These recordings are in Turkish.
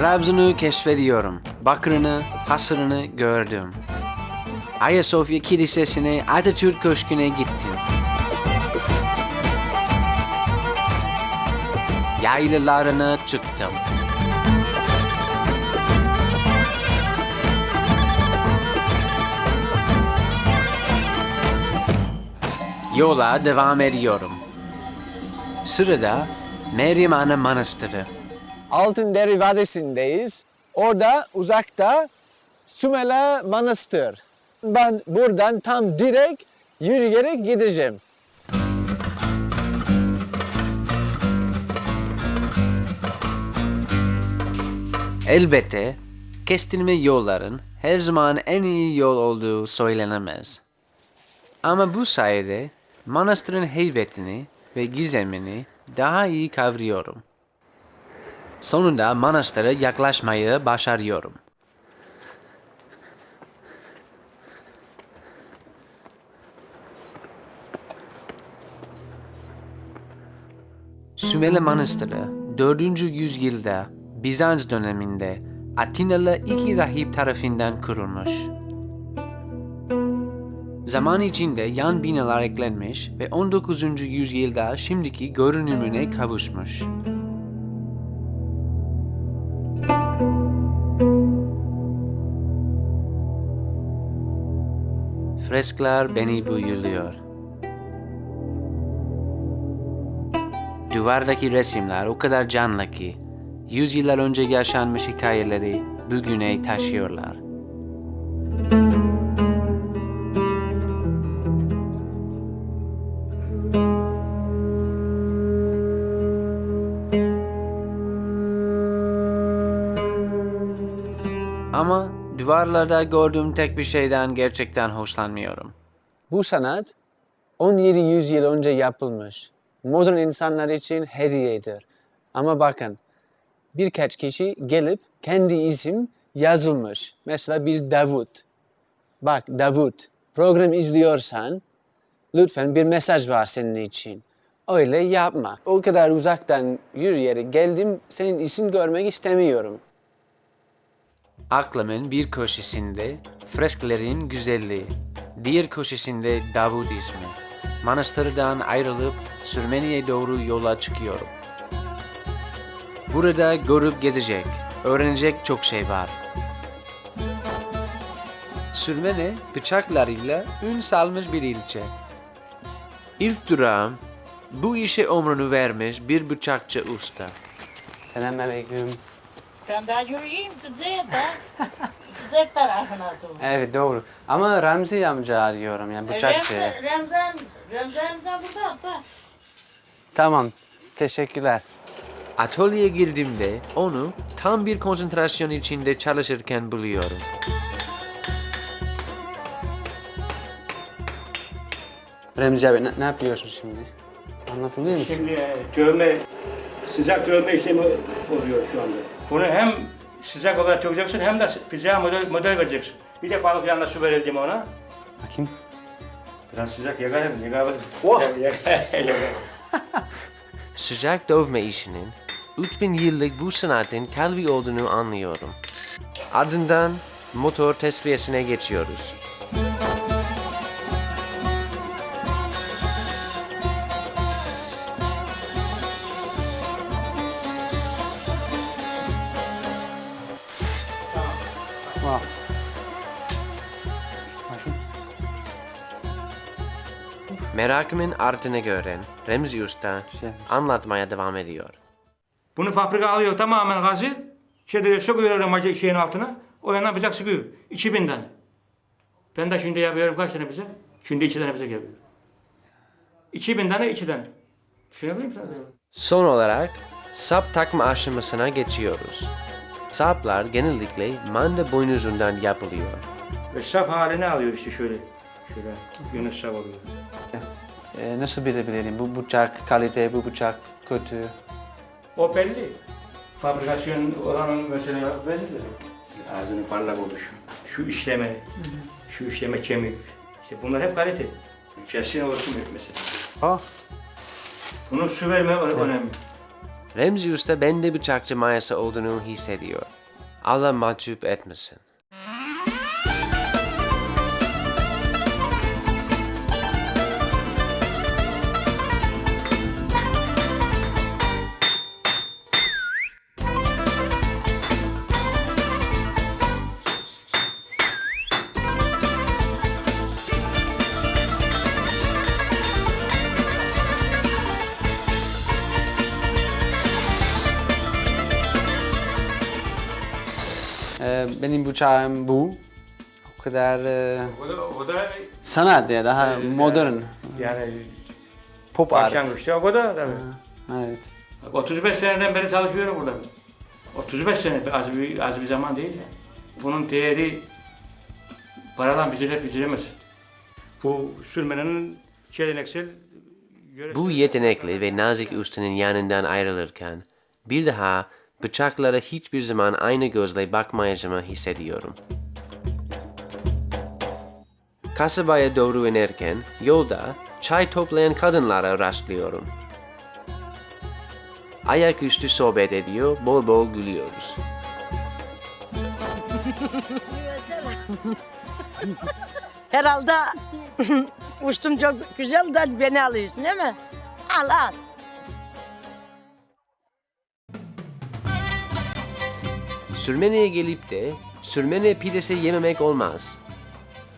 Trabzon'u keşfediyorum. Bakırını, hasırını gördüm. Ayasofya Kilisesi'ne, Atatürk Köşkü'ne gittim. Yaylalarına çıktım. Yola devam ediyorum. Sırada Meryem Ana Manastırı. Altındere Vadisi'ndeyiz. Orada uzakta Sümele Manastır. Ben buradan tam direkt yürüyerek gideceğim. Elbette kestirme yolların her zaman en iyi yol olduğu söylenemez. Ama bu sayede manastırın heybetini ve gizemini daha iyi kavruyorum. Sonunda manastıra yaklaşmayı başarıyorum. Sümele Manastırı 4. yüzyılda Bizans döneminde Atinalı iki rahip tarafından kurulmuş. Zaman içinde yan binalar eklenmiş ve 19. yüzyılda şimdiki görünümüne kavuşmuş. Freskler beni büyülüyor. Duvardaki resimler o kadar canlı ki, yüzyıllar önce yaşanmış hikayeleri bugüne taşıyorlar. Duvarlarda gördüğüm tek bir şeyden gerçekten hoşlanmıyorum. Bu sanat 17 yüzyıl önce yapılmış. Modern insanlar için hediyedir. Ama bakın birkaç kişi gelip kendi isim yazılmış. Mesela bir Davut. Bak Davut program izliyorsan lütfen bir mesaj var senin için. Öyle yapma. O kadar uzaktan yürüyerek geldim senin isim görmek istemiyorum. Aklımın bir köşesinde fresklerin güzelliği, diğer köşesinde Davut ismi. Manastırdan ayrılıp Sürmeni'ye doğru yola çıkıyorum. Burada görüp gezecek, öğrenecek çok şey var. Sürmene bıçaklarıyla ün salmış bir ilçe. İlk durağım bu işe ömrünü vermiş bir bıçakçı usta. Selamünaleyküm. Ben daha yürüyeyim size de. Size tarafına doğru. Evet doğru. Ama Ramzi amca arıyorum yani bıçakçı. Remzi, Remzan, Remzi amca burada da. Tamam. Teşekkürler. Atölyeye girdiğimde onu tam bir konsantrasyon içinde çalışırken buluyorum. Remzi abi ne, ne yapıyorsun şimdi? Anlatabilir misin? Şimdi e, dövme, sıcak dövme işlemi oluyor şu anda. Bunu hem sıcak olarak döveceksin hem de bize model, model vereceksin. Bir de balık yanına su verildi mi ona? Bakayım. Biraz sıcak yakarım, yakarım. Oh! Sıcak dövme işinin 3000 yıllık bu sanatın kalbi olduğunu anlıyorum. Ardından motor tesviyesine geçiyoruz. Wow. Merakımın artını gören Remzi Usta Güzel. anlatmaya devam ediyor. Bunu fabrika alıyor tamamen gazil. Şeyde sokuyor öyle maca şeyin altına. O yana bıçak sıkıyor. 2000 tane. Ben de şimdi yapıyorum kaç tane bıçak? Şimdi iki tane bıçak yapıyorum. 2000 tane iki tane. Düşünebiliyor musun? Son olarak sap takma aşamasına geçiyoruz. Saplar genellikle manda boynuzundan yapılıyor. Ve sap halini alıyor işte şöyle. Şöyle Yunus sap oluyor. Ee, nasıl bilebilirim? Bu bıçak kalite, bu bıçak kötü. O belli. Fabrikasyon oranın mesela belli. Ağzının parlak oluşu, şu işleme, şu işleme kemik. İşte bunlar hep kalite. Kesin olsun mesela. Oh. Bunun su verme önemli. Remzi Usta bende bıçakçı mayası olduğunu hissediyor. Allah mahcup etmesin. Ee, benim bıçağım bu. O kadar e, O da, o da sanat ya daha Ee, modern. yani Pop art. başlangıçta o kadar tabii. Evet. 35 seneden beri çalışıyorum burada. 35 sene az bir, az bir zaman değil ya. Bunun değeri paradan biçile, biçilemez. Bu sürmenin geleneksel yöresel- Bu yetenekli ve nazik ustanın yanından ayrılırken bir daha bıçaklara hiçbir zaman aynı gözle bakmayacağımı hissediyorum. Kasabaya doğru inerken yolda çay toplayan kadınlara rastlıyorum. Ayaküstü sohbet ediyor, bol bol gülüyoruz. Herhalde uçtum çok güzel de beni alıyorsun değil mi? Al al. Sürmeneye gelip de sürmene pidesi yememek olmaz.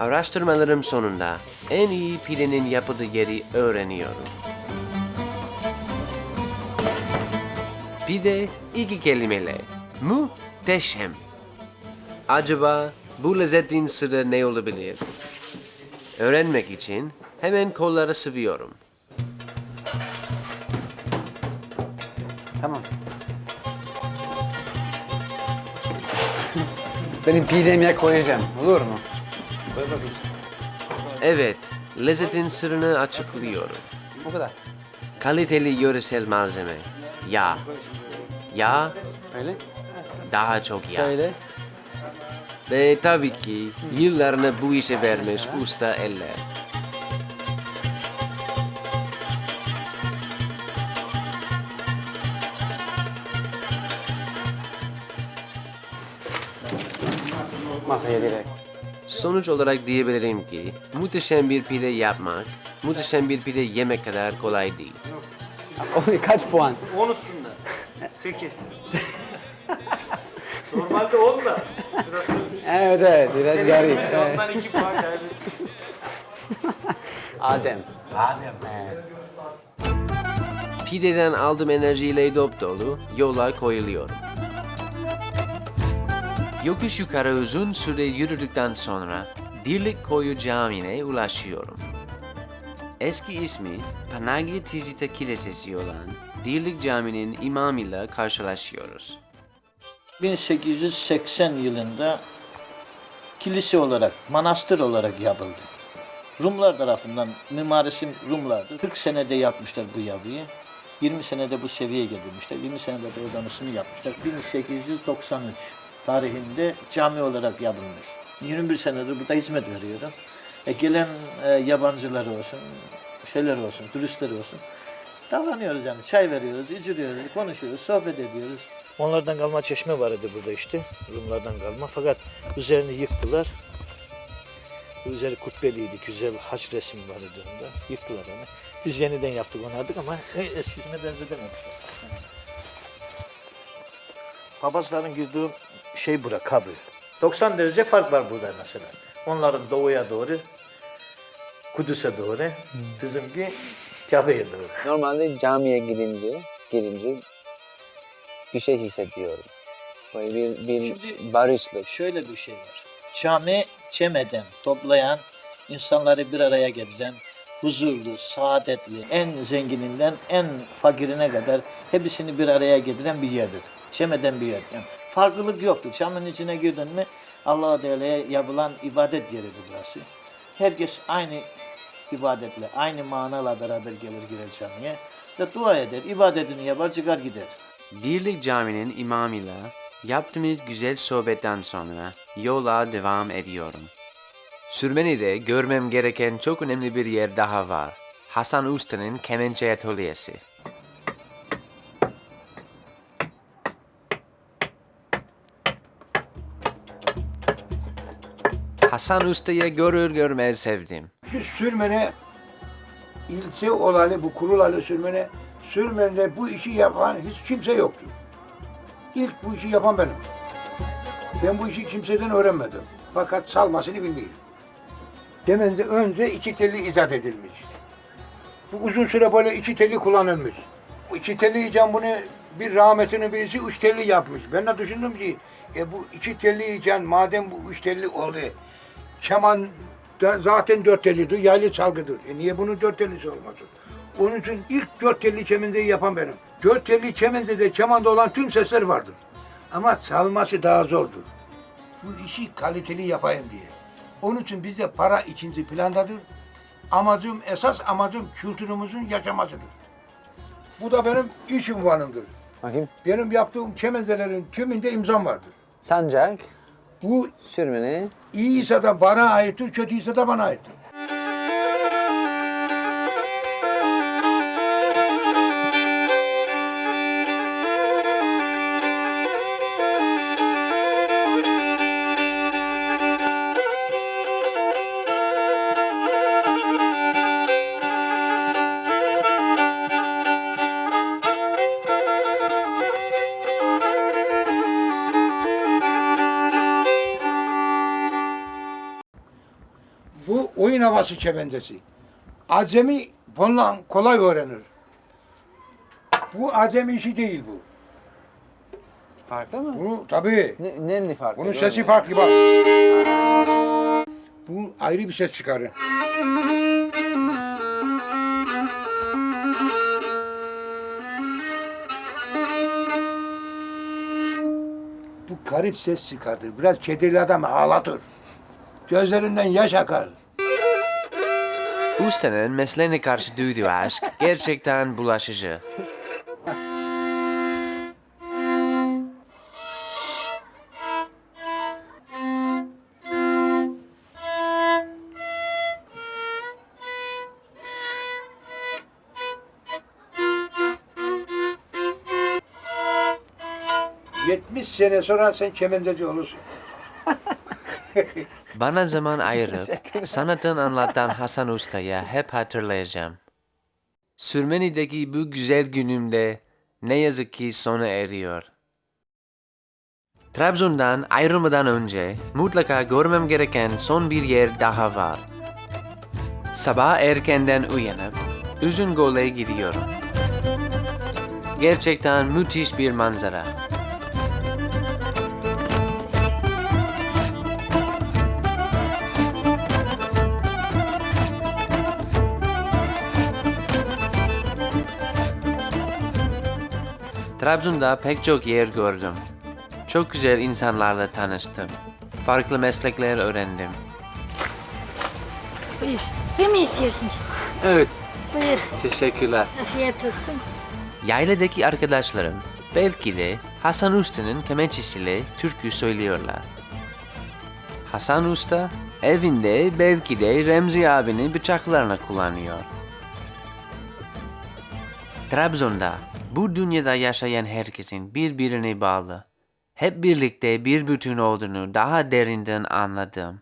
Araştırmalarım sonunda en iyi pidenin yapıldığı yeri öğreniyorum. Pide iki kelimeyle. Muhteşem. Acaba bu lezzetin sırrı ne olabilir? Öğrenmek için hemen kolları sıvıyorum. Benim pidemye koyacağım. Olur mu? Evet, lezzetin sırrını açıklıyorum. O kadar. Kaliteli yöresel malzeme. Yağ. Yağ, Öyle. daha çok yağ. Şöyle. Ve tabii ki yıllarını bu işe vermiş usta eller. Masaya direkt. Sonuç olarak diyebilirim ki muhteşem bir pide yapmak, muhteşem bir pide yemek kadar kolay değil. O kaç puan? 10 üstünde. 8. Normalde 10 da. Şurası Evet evet biraz garip. Evet. ondan 2 puan geldi. Adem. Adem. Pideden aldığım enerjiyle dop dolu yola koyuluyorum. Yokuş yukarı uzun süre yürüdükten sonra Dirlik Koyu Camii'ne ulaşıyorum. Eski ismi Panagi Tizita Kilisesi olan Dirlik Camii'nin imamıyla karşılaşıyoruz. 1880 yılında kilise olarak, manastır olarak yapıldı. Rumlar tarafından, mimarisi Rumlardı. 40 senede yapmışlar bu yapıyı. 20 senede bu seviyeye getirmişler. 20 senede de odanısını yapmışlar. 1893 tarihinde cami olarak yapılmış. 21 senedir burada hizmet veriyorum. E, gelen e, yabancılar olsun, şeyler olsun, turistler olsun. Davranıyoruz yani. Çay veriyoruz, içiriyoruz, konuşuyoruz, sohbet ediyoruz. Onlardan kalma çeşme vardı burada işte. Rumlardan kalma. Fakat üzerini yıktılar. Üzeri kubbeliydi. Güzel haç resim vardı onda. Yıktılar onu. Biz yeniden yaptık onardık ama e, eskisine benzedemedik. Papazların girdiği şey bura kabı. 90 derece fark var burada mesela. Onların doğuya doğru, Kudüs'e doğru, bizimki Kabe'ye doğru. Normalde camiye gidince, girince bir şey hissediyorum. Böyle bir, bir Şimdi- barışlık. Şöyle bir şey var. Cami çemeden toplayan, insanları bir araya getiren, huzurlu, saadetli, en zengininden en fakirine kadar hepsini bir araya getiren bir yerdir. Çemeden bir yer. Yani farklılık yoktur. Caminin içine girdin mi Allah-u Teala'ya yapılan ibadet yeridir burası. Herkes aynı ibadetle, aynı manalarla beraber gelir girer camiye ve dua eder, ibadetini yapar çıkar gider. Dirlik Camii'nin imamıyla yaptığımız güzel sohbetten sonra yola devam ediyorum. Sürmeni'de görmem gereken çok önemli bir yer daha var. Hasan Usta'nın kemençe atölyesi. Hasan Usta'yı görür görmez sevdim. Sürmene ilçe olanı bu kurulalı sürmene sürmende bu işi yapan hiç kimse yoktu. İlk bu işi yapan benim. Ben bu işi kimseden öğrenmedim. Fakat salmasını bilmiyorum. Demende önce iki telli icat edilmiş. Bu uzun süre böyle iki telli kullanılmış. Bu iki telli icat bunu bir rahmetinin birisi üç telli yapmış. Ben de düşündüm ki e bu iki telli icat madem bu üç telli oldu. Keman da zaten dört telliydi, yaylı çalgıdır. E niye bunun dört tellisi olmasın? Onun için ilk dört telli çemenzeyi yapan benim. Dört telli çemenzede kemanda olan tüm sesler vardır. Ama çalması daha zordur. Bu işi kaliteli yapayım diye. Onun için bizde para ikinci plandadır. Amacım, esas amacım kültürümüzün yaşamasıdır. Bu da benim iş unvanımdır. Bakayım. Benim yaptığım çemenzelerin tümünde imzam vardır. Sancak, Bu sürmeni, İyiyse de bana aittir, kötüyse de bana aittir. Havası çemendesi. Azemi bununla kolay öğrenir. Bu azemi işi değil bu. farklı mı? Bunu tabii. Ne, nereli farklı? Bunun sesi farklı bak. Bu ayrı bir ses çıkarır. Bu garip ses çıkartır. Biraz kederli adamı ağlatır. Gözlerinden yaş akar. Usta'nın mesleğine karşı duyduğu aşk gerçekten bulaşıcı. — 70 sene sonra sen kemendeci olursun. Bana zaman ayırıp sanatını anlatan Hasan Usta'yı hep hatırlayacağım. Sürmeni'deki bu güzel günümde ne yazık ki sona eriyor. Trabzon'dan ayrılmadan önce mutlaka görmem gereken son bir yer daha var. Sabah erkenden uyanıp Uzungöl'e gidiyorum. Gerçekten müthiş bir manzara. Trabzon'da pek çok yer gördüm. Çok güzel insanlarla tanıştım. Farklı meslekler öğrendim. Buyur. Sen mi istiyorsun? Evet, Buyur. teşekkürler. Afiyet olsun. Yayladaki arkadaşlarım belki de Hasan Usta'nın kemençesiyle türkü söylüyorlar. Hasan Usta evinde belki de Remzi abinin bıçaklarını kullanıyor. Trabzon'da bu dünyada yaşayan herkesin birbirine bağlı. Hep birlikte bir bütün olduğunu daha derinden anladım.